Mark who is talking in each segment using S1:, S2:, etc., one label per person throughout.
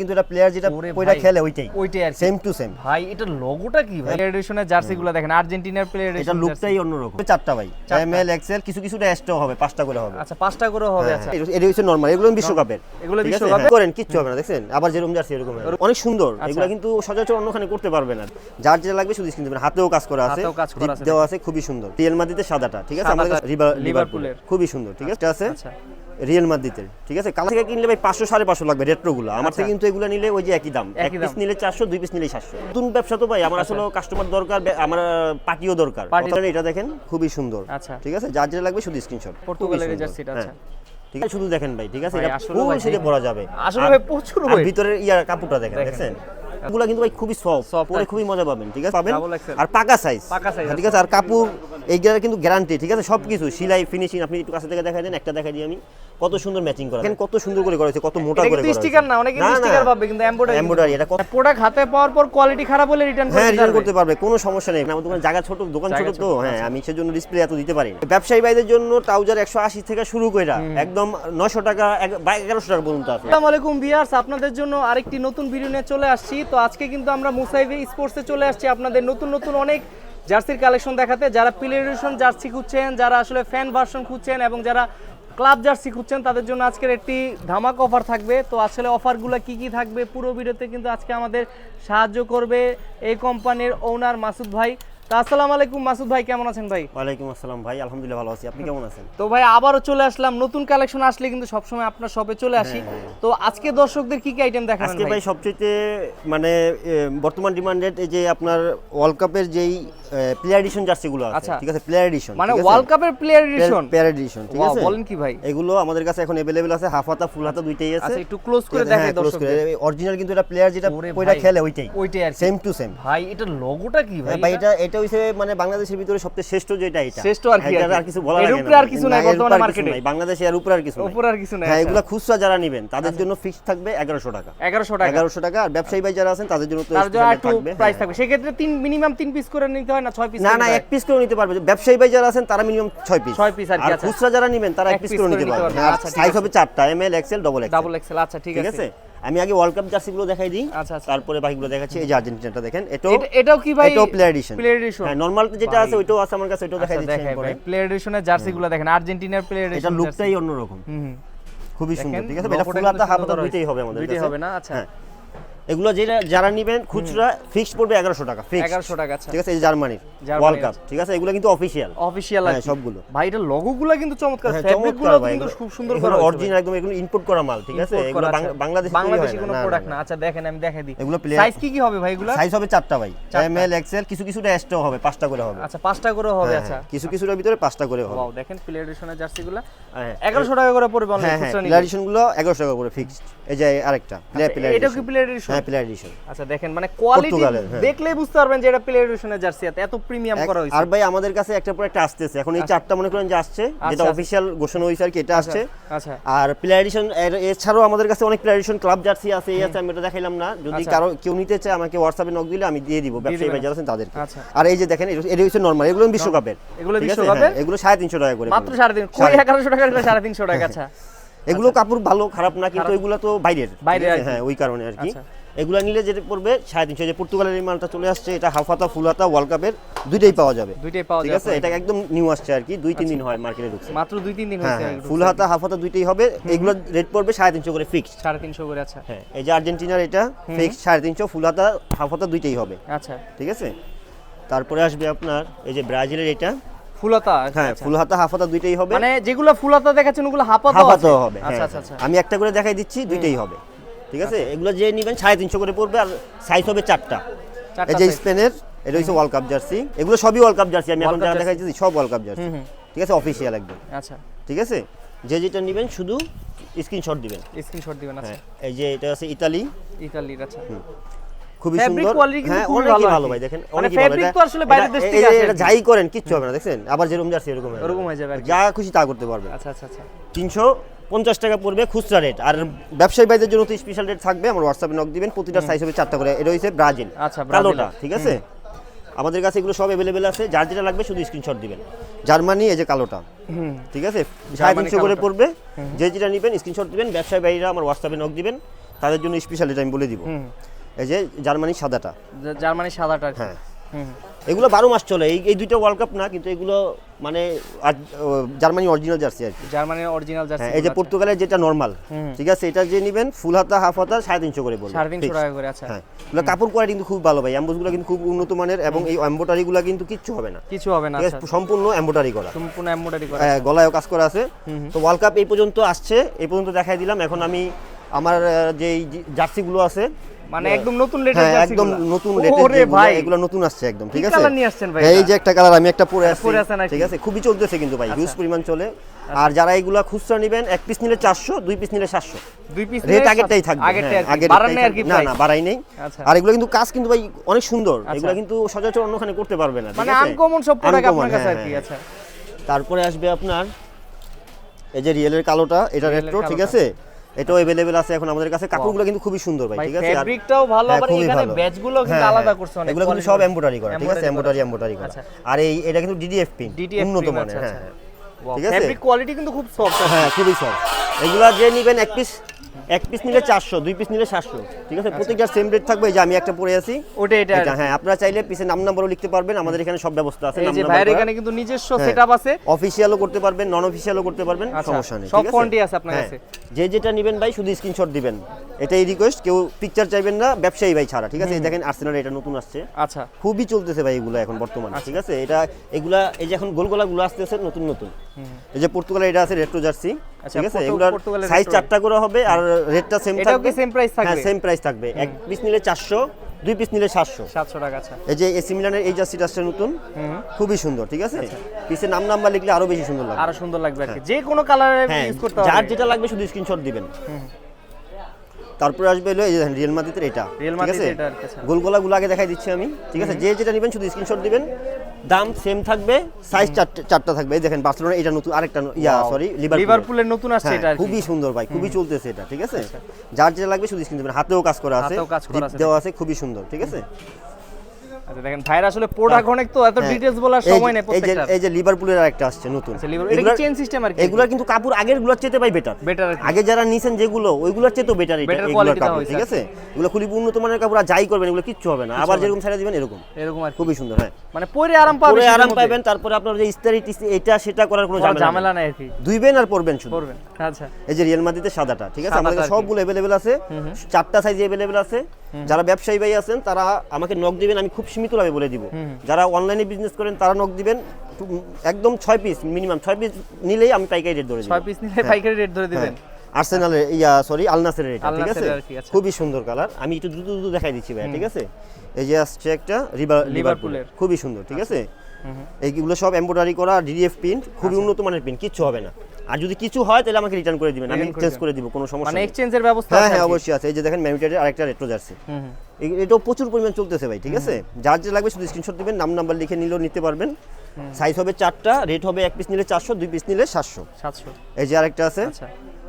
S1: কিন্তু এটা প্লেয়ার যেটা ওইটা খেলে ওইটাই।
S2: ওইটাই আর
S1: সেম টু সেম
S2: ভাই এটা লোগোটা কি ভাই? এডিশনের জার্সি গুলো দেখেন আর্জেন্টিনার প্লেয়ার
S1: এটা লুকটাই অন্যরকম। চারটা ভাই। এম এল এক্সেল কিছু কিছুটা এক্সট্রা হবে পাঁচটা করে হবে।
S2: আচ্ছা পাঁচটা করে হবে
S1: হ্যাঁ,
S2: আচ্ছা।
S1: হ্যাঁ, এটা হচ্ছে নরমাল এগুলো বিশ্বকাপের।
S2: এগুলো? বিশ্বকাপের?
S1: হ্যাঁ, করেন কিচ্ছু হবে না দেখছেন? আবার যেরকম জার্সি এরকম অনেক সুন্দর।
S2: আচ্ছা।
S1: এগুলো কিন্তু সচরাচর অন্যখানে করতে পারবে না। যার যেটা লাগবে শুধু স্ক্রিন দেবেন। হাতেও কাজ করা আছে। দেওয়া আছে খুবই সুন্দর। রিয়েল মাদ্রিদের সাদাটা ঠিক আছে? আমাদের
S2: লিভারপুলের।
S1: খুবই সুন্দর ঠিক আছে? আছে
S2: আচ্ছা।
S1: রিয়েল মাদ্রিদের ঠিক আছে? কালার থেকে কিনলে ভাই পাঁচশো সাড়ে পাঁচশো লাগবে রেট্রো গুলো আমার
S2: আচ্ছা।
S1: থেকে কিন্তু এগুলো নিলে ওই যে একই দাম। এক পিস নিলে চারশো দুই পিস নিলে সাতশো। নতুন ব্যবসা তো ভাই আমার আসলে কাস্টমার দরকার আমার পার্টিও দরকার। এটা দেখেন খুবই সুন্দর।
S2: আচ্ছা।
S1: ঠিক আছে? যার যেটা লাগবে শুধু স্ক্রিনশট
S2: পর্তুগালের এই আচ্ছা।
S1: ঠিক আছে? শুধু দেখেন ভাই ঠিক আছে? এটা পরা যাবে।
S2: আসলে ভাই প্রচুর
S1: ভিতরের ইয়ার কাপড়টা দেখেন এগুলা কিন্তু ভাই খুবই সফট পরে খুবই মজা পাবেন ঠিক আছে? পাবেন? আর পাকা সাইজ ঠিক আছে? আর কাপড় এইগুলা কিন্তু গ্যারান্টি ঠিক আছে? সবকিছু সিলাই ফিনিশিং আপনি একটু কাছে থেকে দেখাই দেন একটা দেখাই দিই আমি। কত সুন্দর ম্যাচিং করা দেখেন কত সুন্দর করে করা হয়েছে কত মোটা করে
S2: কিন্তু
S1: করা
S2: স্টিকার না অনেকে স্টিকার পাবে কিন্তু এমব্রয়ডারি
S1: এমব্রয়ডারি এটা
S2: প্রোডাক্ট হাতে পাওয়ার পর কোয়ালিটি খারাপ হলে রিটার্ন
S1: হ্যাঁ
S2: করে
S1: রিটার্ন করতে পারবে কোনো সমস্যা নেই। আমার দোকানে জায়গা ছোট দোকান ছোট তো
S2: আচ্ছা।
S1: হ্যাঁ আমি সেজন্য ডিসপ্লে এত দিতে পারি। না। ব্যবসায়ী ভাইদের জন্য ট্রাউজার একশো আশি থেকে শুরু করে একদম নয়শো টাকা এক- বা এগারোশো টাকা পর্যন্ত আছে।
S2: আসসালামু আলাইকুম ভিউয়ার্স আপনাদের জন্য আরেকটি নতুন ভিডিও নিয়ে চলে আসছি। তো আজকে কিন্তু আমরা মুসাইবি স্পোর্টসে চলে আসছি। আপনাদের নতুন নতুন অনেক জার্সির কালেকশন দেখাতে, যারা প্লেডিশন জার্সি খুঁজছেন, যারা আসলে ফ্যান ভার্সন খুঁজছেন এবং যারা ক্লাব জার্সি খুঁজছেন, তাদের জন্য আজকের একটি ধামাক অফার থাকবে। তো আসলে অফারগুলো কি কি থাকবে পুরো ভিডিওতে কিন্তু আজকে আমাদের সাহায্য করবে এই কোম্পানির ওনার মাসুদ ভাই। তো আসসালামু আলাইকুম মাসুদ ভাই কেমন আছেন ভাই
S1: ওয়ালাইকুম আসসালাম ভাই আলহামদুলিল্লাহ ভালো আছি আপনি কেমন আছেন
S2: তো ভাই আবারও চলে আসলাম নতুন কালেকশন আসলে কিন্তু সবসময় আপনার শপে চলে আসি তো আজকে দর্শকদের কি কি আইটেম দেখাবেন
S1: আজকে
S2: ভাই
S1: ভাই সবচেয়ে মানে এ, বর্তমান ডিমান্ডেড এই যে আপনার ওয়ার্ল্ড কাপের যেই প্লেয়ার এডিশন জার্সিগুলো আছে
S2: আচ্ছা।
S1: ঠিক আছে প্লেয়ার এডিশন
S2: মানে ওয়ার্ল্ড কাপের প্লেয়ার এডিশন
S1: প্লেয়ার এডিশন ঠিক আছে
S2: বলেন কি ভাই
S1: এগুলো আমাদের কাছে এখন अवेलेबल আছে হাফ হাতা ফুল হাতা দুইটাই আছে
S2: আচ্ছা একটু ক্লোজ করে দেখাই দর্শক
S1: অরিজিনাল কিন্তু এটা প্লেয়ার যেটা
S2: ওরে
S1: ওইটা
S2: ভাই।
S1: খেলে ওইটাই
S2: ওইটাই আর কি।
S1: সেম টু সেম
S2: ভাই এটা লোগোটা কি ভাই
S1: ভাই এটা এটা হইছে মানে বাংলাদেশের ভিতরে সবচেয়ে শ্রেষ্ঠ যেটা এটা।
S2: শ্রেষ্ঠ আর কি, আর
S1: কিছু বলা লাগে
S2: উপরে আর কিছু নাই বর্তমানে মার্কেটে।
S1: নাই। বাংলাদেশে আর উপরে আর কিছু নাই।
S2: উপর আর কিছু নাই
S1: হ্যাঁ
S2: আচ্ছা।
S1: এগুলা খুচরা যারা নেবেন তাদের জন্য ফিক্স থাকবে এগারোশো টাকা।
S2: 1100 টাকা।
S1: এগারোশো টাকা আর ব্যবসায়ী ভাই যারা আছেন তাদের জন্য তো
S2: একটু প্রাইস
S1: হ্যাঁ।
S2: থাকবে। সেক্ষেত্রে তিন মিনিমাম তিন পিস করে নিতে হয় না? ছয় পিস
S1: না না এক পিস করে নিতে পারবে। ব্যবসায়ী ভাই যারা আছেন তারা মিনিমাম ছয় পিস
S2: ছয় পিস আর কি, আচ্ছা।
S1: খুচরা যারা নেবেন তারা এক পিস করে নিতে পারবে।
S2: আচ্ছা,
S1: সাইজ হবে চারটা M L XL double XL
S2: double XL আচ্ছা ঠিক আছে?
S1: আমি আগে ওয়ার্ল্ড কাপ জার্সিগুলো দেখাই দিই।
S2: আচ্ছা, আচ্ছা।
S1: তারপরে বাকিগুলো দেখাচ্ছি এই যে আর্জেন্টিনাটা দেখেন এটাও
S2: এটা- এটাও কি ভাই
S1: এটাও প্লেয়ার এডিশন
S2: প্লেয়ার এডিশন
S1: হ্যাঁ নরমাল যেটা আছে ওইটাও আছে আমার কাছে ওইটাও দেখাই
S2: আচ্ছা
S1: দিচ্ছি
S2: ভাই
S1: পরে।
S2: প্লেয়ার এডিশনের জার্সি গুলো দেখেন আর্জেন্টিনার প্লেয়ার এডিশন এটা
S1: লুকটাই অন্যরকম।
S2: হুম।
S1: খুবই সুন্দর ঠিক আছে? এটা ফুল হাতা হাফ হাতা দুইটাই হবে আমাদের
S2: দুইটাই হবে না? আচ্ছা।
S1: হ্যাঁ। এগুলো যেটা যারা নেবেন খুচরা ফিক্সড পড়বে এগারোশো টাকা ফিক্সড
S2: 1100 টাকা আচ্ছা।
S1: ঠিক আছে এই জার্মানির ওয়ার্ল্ড কাপ ঠিক আছে এগুলো কিন্তু অফিসিয়াল
S2: অফিসিয়াল
S1: হ্যাঁ, সবগুলো।
S2: ভাই এটা লোগো গুলো কিন্তু চমৎকার।
S1: হ্যাঁ
S2: ফেব্রিক
S1: চমৎকারগুলো
S2: কিন্তু খুব সুন্দর করা
S1: অরিজিনাল একদম এগুলো ইম্পোর্ট করা মাল ঠিক আছে? এগুলো বাংলাদেশে
S2: বাংলাদেশি কোনো প্রোডাক্ট
S1: না।
S2: আচ্ছা দেখেন আমি দেখাই দিই।
S1: এগুলো
S2: সাইজ কি কি হবে ভাই এগুলো?
S1: সাইজ হবে চারটা ভাই। এম এল এক্সেল কিছু কিছুটা এক্সট্রা হবে পাঁচটা করে হবে।
S2: আচ্ছা পাঁচটা করে হবে
S1: হ্যাঁ,
S2: আচ্ছা।
S1: হ্যাঁ, কিছু কিছুটার ভিতরে পাঁচটা করে হবে।
S2: ওয়াও দেখেন প্লে এডিশনের জার্সি গুলো
S1: হ্যাঁ,
S2: 1100 টাকা করে পড়বে
S1: হ্যাঁ
S2: অনলাইন
S1: হ্যাঁ
S2: খুচরা নিলে।
S1: গুলো এগারোশো টাকা করে ফিক্সড এই যে আরেকটা প্লেয়ার প্লেয়ার
S2: এটা কি প্লে এডিশন
S1: হ্যাঁ প্লেয়ার এডিশন
S2: আচ্ছা দেখেন মানে কোয়ালিটি
S1: হ্যাঁ।
S2: দেখলেই বুঝতে পারবেন যে এটা প্লে এডিশনের জার্সি এত প্রিমিয়াম করা হয়েছে।
S1: আর ভাই আমাদের কাছে একটা পর একটা আসতেছে। এখন এই চারটা মনে করেন যে আসছে যেটা
S2: আচ্ছা।
S1: অফিসিয়াল ঘোষণা হয়েছে আর কি এটা আসছে।
S2: আচ্ছা।
S1: আর প্লেয়ার এডিশন এছাড়াও আমাদের কাছে অনেক প্লেয়ার এডিশন ক্লাব জার্সি আছে এই আছে আমি এটা দেখাইলাম না। যদি
S2: আচ্ছা।
S1: কারও কেউ নিতে চায় আমাকে হোয়াটসঅ্যাপে নক দিলে আমি দিয়ে দিব ব্যবসায়ী। ভাই যারা আছেন তাদেরকে।
S2: আচ্ছা।
S1: আর এই যে দেখেন এটা হচ্ছে নর্মাল এগুলো বিশ্বকাপের।
S2: এগুলো বিশ্বকাপের?
S1: হ্যাঁ, এগুলো সাড়ে তিনশো টাকা করে
S2: মাত্র
S1: পড়বে।
S2: সাড়ে তিন কই এগারোশো টাকা এটা সাড়ে তিনশো টাকা আচ্ছা।
S1: এগুলো কাপড় ভালো খারাপ না কিন্তু এগুলো তো বাইরের।
S2: বাইরের।
S1: হ্যাঁ ওই কারণে আর কি।
S2: আচ্ছা।
S1: এগুলো নিলে যেটা পড়বে সাড়ে তিনশো যে পর্তুগালের এই মালটা চলে আসছে এটা হাফ হাতা ফুল হাতা ওয়ার্ল্ড কাপের দুইটাই পাওয়া যাবে।
S2: দুইটাই পাওয়া
S1: ঠিক আছে? এটা একদম নিউ আসছে আর কি দুই তিন দিন হয় মার্কেটে ঢুকছে।
S2: মাত্র দুই তিন দিন
S1: হ্যাঁ
S2: হয়েছে
S1: হ্যাঁ ফুল হাতা হাফ হাতা দুইটাই হবে। এগুলো রেট পড়বে সাড়ে তিনশো করে ফিক্সড
S2: সাড়ে তিনশো করে আচ্ছা।
S1: হ্যাঁ এই যে আর্জেন্টিনার এটা ফিক্সড সাড়ে তিনশো ফুল হাতা হাফ হাতা দুইটাই হবে।
S2: আচ্ছা।
S1: ঠিক আছে? তারপরে আসবে আপনার এই যে ব্রাজিলের এটা।
S2: ফুলতা
S1: হ্যাঁ
S2: আচ্ছা।
S1: ফুল হাতা হাফ হাতা দুইটাই হবে।
S2: মানে যেগুলো ফুলতা দেখাচ্ছেন ওগুলো হাফাতা
S1: হাফ হাতাও হবে
S2: আচ্ছা
S1: হ্যাঁ,
S2: আচ্ছা আচ্ছা।
S1: আমি একটা করে দেখাই দিচ্ছি দুইটাই হবে। ঠিক আছে? এগুলো যে নেবেন সাড়ে তিনশো করে পড়বে আর সাইজ হবে চারটা। এই যে স্পেনের এটা হচ্ছে ওয়ার্ল্ড কাপ জার্সি এগুলো সবই ওয়ার্ল্ড কাপ জার্সি আমি এখন যারা
S2: jersey।
S1: সব ওয়ার্ল্ড কাপ জার্সি। ঠিক আছে? অফিসিয়াল একদম।
S2: আচ্ছা।
S1: ঠিক আছে? যে যেটা নেবেন শুধু স্ক্রিনশট দিবেন।
S2: স্ক্রিনশট দিবেন আচ্ছা।
S1: হ্যাঁ এই যে এটা আছে ইতালি।
S2: ইতালির আচ্ছা।
S1: খুবই সুন্দর। হ্যাঁ অনেকই
S2: ভালো।
S1: ভাই দেখেন
S2: মানে
S1: অনেকই ভালো।
S2: fabric তো আসলে বাইরের দেশ থেকে আসে।
S1: এটা যাই করেন কিচ্ছু হবে না আবার যেরকম জার্সি এরকম হবে।
S2: ওরকম হয়ে যাবে
S1: যা খুশি তা করতে পারবে
S2: আচ্ছা আচ্ছা আচ্ছা।
S1: তিনশো পঞ্চাশ টাকা পড়বে খুচরা রেট। আর ব্যবসায়ী ভাইদের জন্য তো স্পেশাল রেট থাকবে আমার হোয়াটসঅ্যাপে নক দিবেন প্রতিটা সাইজ হবে চারটা করে। এটা হচ্ছে ব্রাজিল
S2: আচ্ছা,
S1: কালোটা ঠিক আছে? আমাদের কাছে এগুলো সব অ্যাভেলেবেল আছে। যার যেটা লাগবে শুধু স্ক্রিনশট দিবেন। জার্মানি এই যে কালোটা। ঠিক আছে? সাড়ে তিনশো করে পড়বে। যে যেটা নেবেন স্ক্রিনশট দিবেন। ব্যবসায়ী ভাইরা আমার হোয়াটসঅ্যাপে নক দিবেন। তাদের জন্য স্পেশালিটি আমি বলে দিব। এই যে জার্মানি সাদাটা।
S2: জার্মানি সাদাটা।
S1: হ্যাঁ। এগুলো বারো মাস চলে। এই এই দুইটা ওয়ার্ল্ড কাপ না কিন্তু এগুলো মানে জার্মানি অরিজিনাল জার্সি আর কি।
S2: জার্মানির অরিজিনাল জার্সি
S1: হ্যাঁ এই যে পর্তুগালের যেটা নর্মাল ঠিক আছে? এটা যে নেবেন ফুল হাতা হাফ হাতা সাড়ে তিনশো করে বলব।
S2: সাড়ে তিনশো টাকা করে আচ্ছা।
S1: হ্যাঁ। এগুলো কাপড় কোয়ালিটি কিন্তু খুব ভালো ভাই। অ্যাম্বোসগুলো কিন্তু খুব উন্নত মানের এবং এই এম্বোটারিগুলো কিন্তু কিচ্ছু হবে না।
S2: কিছু হবে না আচ্ছা।
S1: সম্পূর্ণ এম্বোটারি করা।
S2: সম্পূর্ণ এমব্রয়ডারি করা।
S1: হ্যাঁ, গলায়ও কাজ করা আছে। তো ওয়ার্ল্ড কাপ এই পর্যন্ত আসছে। এই পর্যন্ত দেখাই দিলাম। এখন আমি আমার আহ, যে জার্সিগুলো আছে
S2: মানে একদম নতুন লেটেস্ট
S1: হ্যাঁ একদম নতুন লেটেস্ট
S2: ভাই।
S1: এগুলো নতুন আসছে একদম ঠিক আছে?
S2: কালার নিয়ে আসছেন ভাই
S1: এই যে একটা কালার আমি একটা পরে
S2: নাকি?
S1: ঠিক আছে? খুবই চলতেছে কিন্তু ভাই হিউজ পরিমাণ চলে। আর যারা এগুলা খুচরা নেবেন এক পিস নিলে চারশো দুই পিস নিলে সাতশো।
S2: দুই পিস
S1: রেট আগেরটাই থাকবে হ্যাঁ, না না বাড়াই নেই।
S2: আচ্ছা।
S1: আর এগুলো কিন্তু কাজ কিন্তু ভাই অনেক সুন্দর
S2: আচ্ছা।
S1: এগুলো কিন্তু সচরাচর অন্যখানে করতে পারবে না
S2: মানে আনকমন সব প্রোডাক্ট আপনার কাছে
S1: হ্যাঁ,
S2: আর কি। আচ্ছা।
S1: তারপরে আসবে আপনার এই যে রিয়েলের কালোটা এটা রেট্রো ঠিক আছে? এটাও अवेलेबल আছে এখন আমাদের কাছে কাপড়গুলো কিন্তু খুবই সুন্দর ভাই
S2: ভাই
S1: ঠিক আছে আর-
S2: ফেব্রিকটাও ভালো
S1: হ্যাঁ,
S2: আবার
S1: খুবই
S2: এখানে
S1: ভালো।
S2: ব্যাচগুলো কিন্তু
S1: হ্যাঁ,
S2: আলাদা
S1: হ্যাঁ।
S2: করছে অনেক
S1: এগুলো কিন্তু সব এমব্রয়ডারি করা ঠিক আছে এমব্রয়ডারি এমব্রয়ডারি করা
S2: আচ্ছা।
S1: আর এই এটা কিন্তু ডিডিএফ পিন
S2: ডিটিএফ
S1: উন্নত মানের হ্যাঁ হ্যাঁ। ঠিক আছে?
S2: ফেব্রিক কোয়ালিটি কিন্তু খুব সফট
S1: হ্যাঁ খুবই সফট এগুলা যে নেবেন এক পিস এক পিস নিলে চারশো দুই পিস নিলে সাতশো। ঠিক আছে? প্রত্যেকটার সেম রেট থাকবে যে আমি একটা পরে আছি।
S2: ওটা এটা
S1: হ্যাঁ আপনারা চাইলে পিসে নাম নাম্বারও লিখতে পারবেন। আমাদের এখানে সব ব্যবস্থা আছে
S2: এই
S1: নাম
S2: যে ভাইয়ের এখানে কিন্তু নিজস্ব
S1: হ্যাঁ।
S2: সেটআপ আছে।
S1: অফিসিয়ালও করতে পারবেন নন অফিসিয়ালও করতে পারবেন
S2: আচ্ছা,
S1: সমস্যা নেই
S2: সব
S1: ঠিক আছে?
S2: ফন্টই আছে আপনার
S1: হ্যাঁ।
S2: কাছে।
S1: যে যেটা নেবেন ভাই শুধু স্ক্রিনশট দিবেন। এটাই রিকোয়েস্ট কেউ পিকচার চাইবেন না ব্যবসায়ী ভাই ছাড়া ঠিক আছে? এই দেখেন আর্সেনাল এটা নতুন আসছে।
S2: আচ্ছা।
S1: খুবই চলতেছে ভাই এগুলো এখন বর্তমানে ঠিক আছে? এটা এগুলা এই যে এখন গোলগোলাগুলো আসতেছে নতুন নতুন। এই যে পর্তুগালে এটা আছে রেট্রো জার্সি
S2: আচ্ছা,
S1: ঠিক আছে? এগুলার
S2: পর্তুগালের
S1: সাইজ চারটা করে হবে আর রেটটা সেম
S2: এটাও
S1: থাকবে?
S2: কি same price থাকবে?
S1: হ্যাঁ সেম প্রাইস থাকবে। এক পিস নিলে চারশো দুই পিস নিলে সাতশো।
S2: সাতশো টাকা আচ্ছা।
S1: এই যে এসি মিলানের এই জার্সিটা আসছে নতুন খুবই সুন্দর ঠিক আছে? পিসে নাম নাম্বার লিখলে আরও বেশি সুন্দর লাগবে।
S2: আরও সুন্দর লাগবে আর কি। যে কোনো কালারে
S1: হ্যাঁ
S2: ইউজ করতে
S1: যার যেটা লাগবে শুধু স্ক্রিনশট দিবেন। তারপরে আসবে হলো রিয়েল মাদ্রিদের এটা
S2: কি, আচ্ছা।
S1: গোলগোলাগুলো আগে দেখাই দিচ্ছি আমি ঠিক আছে? যে যেটা নেবেন শুধু স্ক্রিনশট দিবেন। দাম সেম থাকবে? সাইজ চারটে চারটা থাকবে। এই দেখেন বার্সেলোনা এটা নতুন আরেকটা ইয়া সরি লিভারপুল
S2: লিভারপুলের নতুন আসছে এটা আর কি।
S1: খুবই সুন্দর ভাই খুবই চলতেছে এটা ঠিক আছে? যার যেটা লাগবে শুধু স্ক্রিন দিবেন। হাতেও কাজ করা আছে।
S2: হাতেও কাজ করা আছে,
S1: দেওয়া আছে খুবই সুন্দর ঠিক আছে?
S2: আচ্ছা দেখেন ভাইয়ের আসলে প্রোডাক্ট অনেক তো এত
S1: হ্যাঁ।
S2: ডিটেইলস বলার সময় নেই প্রত্যেকটা
S1: এই যে লিভারপুলের আরেকটা আসছে নতুন।
S2: আচ্ছা এটা কি
S1: এগুলার-
S2: সিস্টেম আর কি?
S1: এগুলা কিন্তু কাপড় আগেরগুলোর চেয়ে ভাই বেটার
S2: বেটার
S1: আগে যারা নিছেন যেগুলো ওইগুলোর চেয়ে তো বেটার এটা এগুলোর
S2: quality
S1: কাপড় ঠিক আছে? এগুলো খুবই উন্নত মানের কাপড় আর যাই করবেন এগুলো কিচ্ছু হবে না। আবার যেরকম ছেড়ে দিবেন এরকম।
S2: এরকম আর
S1: খুবই সুন্দর হ্যাঁ।
S2: মানে পরে আরাম পাবে
S1: পরে আরাম পাবেন তারপরে আপনার যে ইস্তারি এটা সেটা করার কোনো ঝামেলা নেই।
S2: আর কি।
S1: দুইবেন আর পরবেন শুধু।
S2: করবেন আচ্ছা।
S1: এই যে রিয়েল মাদ্রিদের সাদাটা ঠিক আছে? আমাদের সবগুলো অ্যাভেলেবেল আছে। চারটা সাইজ অ্যাভেলেবেল আছে। যারা ব্যবসায়ী ভাই আছেন তারা আমাকে নক দিবেন আমি খুব সীমিত লাভে বলে দিব। যারা অনলাইনে বিজনেস করেন তারা নক দিবেন। একদম ছয় পিস মিনিমাম ছয় পিস নিলেই আমি পাইকারি রেট ধরে
S2: ছয় পিস নিলে পাইকারি রেট ধরে দিবেন।
S1: আর্সেনালের ইয়া সরি আলনাসের এটা ঠিক আছে?
S2: আচ্ছা।
S1: খুবই সুন্দর কালার আমি একটু দ্রুত দ্রুত দেখাই দিচ্ছি ভাই ঠিক আছে? এই যে আসছে একটা
S2: লিভারপুলের।
S1: খুবই সুন্দর ঠিক আছে? এইগুলো সব এমব্রয়ডারি করা ডিডিএফ প্রিন্ট খুবই
S2: আচ্ছা।
S1: উন্নত মানের প্রিন্ট কিচ্ছু হবে না। আর যদি কিছু হয় তাহলে আমাকে রিটার্ন করে দিবেন। আমি চেঞ্জ করে দিব কোনো সমস্যা
S2: মানে এক্সচেঞ্জের ব্যবস্থা
S1: হ্যাঁ হ্যাঁ অবশ্যই আছে। এই যে দেখেন ম্যামিটারের আরেকটা রেট্রো জার্সি। এটাও প্রচুর পরিমাণ চলতেছে ভাই ঠিক আছে? যার যে লাগবে শুধু স্ক্রিনশট দিবেন নাম নাম্বার লিখে নিলেও নিতে পারবেন। সাইজ হবে চারটা রেট হবে এক পিস নিলে চারশো দুই পিস নিলে সাতশো।
S2: সাতশো।
S1: এই যে আরেকটা আছে।
S2: আচ্ছা।